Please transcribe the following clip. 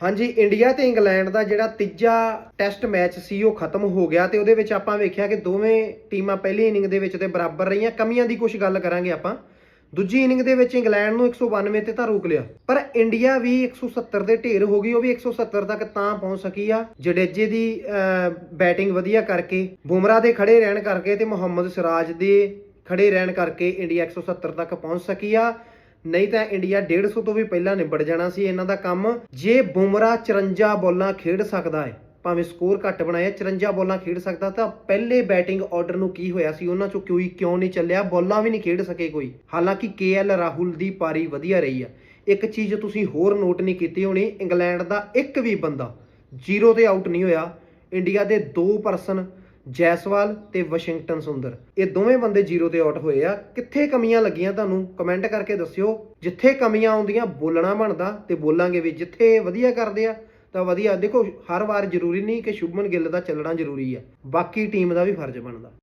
ਹਾਂਜੀ ਇੰਡੀਆ ਤੇ ਇੰਗਲੈਂਡ ਦਾ ਜਿਹੜਾ ਤੀਜਾ ਟੈਸਟ ਮੈਚ ਸੀ, ਉਹ ਖਤਮ ਹੋ ਗਿਆ ਤੇ ਉਹਦੇ ਵਿੱਚ ਆਪਾਂ ਵੇਖਿਆ ਕਿ ਦੋਵੇਂ ਟੀਮਾਂ ਪਹਿਲੀ ਇਨਿੰਗ ਦੇ ਵਿੱਚ ਤੇ ਬਰਾਬਰ ਰਹੀਆਂ। ਕਮੀਆਂ ਦੀ ਕੁਝ ਗੱਲ ਕਰਾਂਗੇ ਆਪਾਂ। ਦੂਜੀ ਇਨਿੰਗ ਦੇ ਵਿੱਚ ਇੰਗਲੈਂਡ ਨੂੰ 192 ਤੇ ਤਾਂ ਰੋਕ ਲਿਆ। ਪਰ ਇੰਡੀਆ ਵੀ 170 ਦੇ ਢੇਰ ਹੋ ਗਈ, ਉਹ ਵੀ 170 ਤੱਕ ਤਾਂ ਪਹੁੰਚ ਸਕੀ ਆ। ਜਡੇਜੇ ਦੀ ਬੈਟਿੰਗ ਵਧੀਆ ਕਰਕੇ ਬੁਮਰਾ ਦੇ ਖੜੇ ਰਹਿਣ ਕਰਕੇ ਤੇ ਮੁਹੰਮਦ ਸਿਰਾਜ ਦੇ ਖੜੇ ਰਹਿਣ ਕਰਕੇ ਇੰਡੀਆ 170 ਤੱਕ ਪਹੁੰਚ ਸਕੀ ਆ। ਨਹੀਂ ਤਾਂ ਇੰਡੀਆ 150 ਤੋਂ ਵੀ ਪਹਿਲਾਂ ਨਿਬੜ ਜਾਣਾ ਸੀ ਇਹਨਾਂ ਦਾ ਕੰਮ। ਜੇ ਬੁਮਰਾ 54 ਬੋਲਾਂ ਖੇਡ ਸਕਦਾ ਹੈ, ਭਾਵੇਂ ਸਕੋਰ ਘੱਟ ਬਣਾਇਆ 54 ਬੋਲਾਂ ਖੇਡ ਸਕਦਾ, ਤਾਂ ਪਹਿਲੇ ਬੈਟਿੰਗ ਆਰਡਰ ਨੂੰ ਕੀ ਹੋਇਆ ਸੀ? ਉਹਨਾਂ ਚੋਂ ਕੋਈ ਕਿਉਂ ਨਹੀਂ ਚੱਲਿਆ? ਬੋਲਾਂ ਵੀ ਨਹੀਂ ਖੇਡ ਸਕੇ ਕੋਈ। ਹਾਲਾਂਕਿ ਕੇਐਲ ਰਾਹੁਲ ਦੀ ਪਾਰੀ ਵਧੀਆ ਰਹੀ ਆ। ਇੱਕ ਚੀਜ਼ ਤੁਸੀਂ ਹੋਰ ਨੋਟ ਨਹੀਂ ਕੀਤੀ ਹੋਣੀ, ਇੰਗਲੈਂਡ ਦਾ ਇੱਕ ਵੀ ਬੰਦਾ ਜ਼ੀਰੋ ਤੇ ਆਊਟ ਨਹੀਂ ਹੋਇਆ। ਇੰਡੀਆ ਦੇ ਦੋ ਪਰਸਨ ਜੈਸਵਾਲ ਤੇ ਵਾਸ਼ਿੰਗਟਨ ਸੁੰਦਰ। ਇਹ ਦੋਵੇਂ ਬੰਦੇ ਜ਼ੀਰੋ ਤੇ ਆਊਟ ਹੋਏ ਆ। ਕਿੱਥੇ ਕਮੀਆਂ ਲੱਗੀਆਂ ਤੁਹਾਨੂੰ ਕਮੈਂਟ ਕਰਕੇ ਦੱਸਿਓ। ਜਿੱਥੇ ਕਮੀਆਂ ਆਉਂਦੀਆਂ, ਬੋਲਣਾ ਬਣਦਾ ਤੇ ਬੋਲਾਂਗੇ ਵੀ ਜਿੱਥੇ ਵਧੀਆ ਕਰਦੇ ਆ, ਤਾਂ ਵਧੀਆ। ਦੇਖੋ, ਹਰ ਵਾਰ ਜ਼ਰੂਰੀ ਨਹੀਂ ਕਿ ਸ਼ੁਭਮਨ ਗਿੱਲ ਦਾ ਚੱਲਣਾ ਜ਼ਰੂਰੀ ਆ। ਬਾਕੀ ਟੀਮ ਦਾ ਵੀ ਫਰਜ਼ ਬਣਦਾ।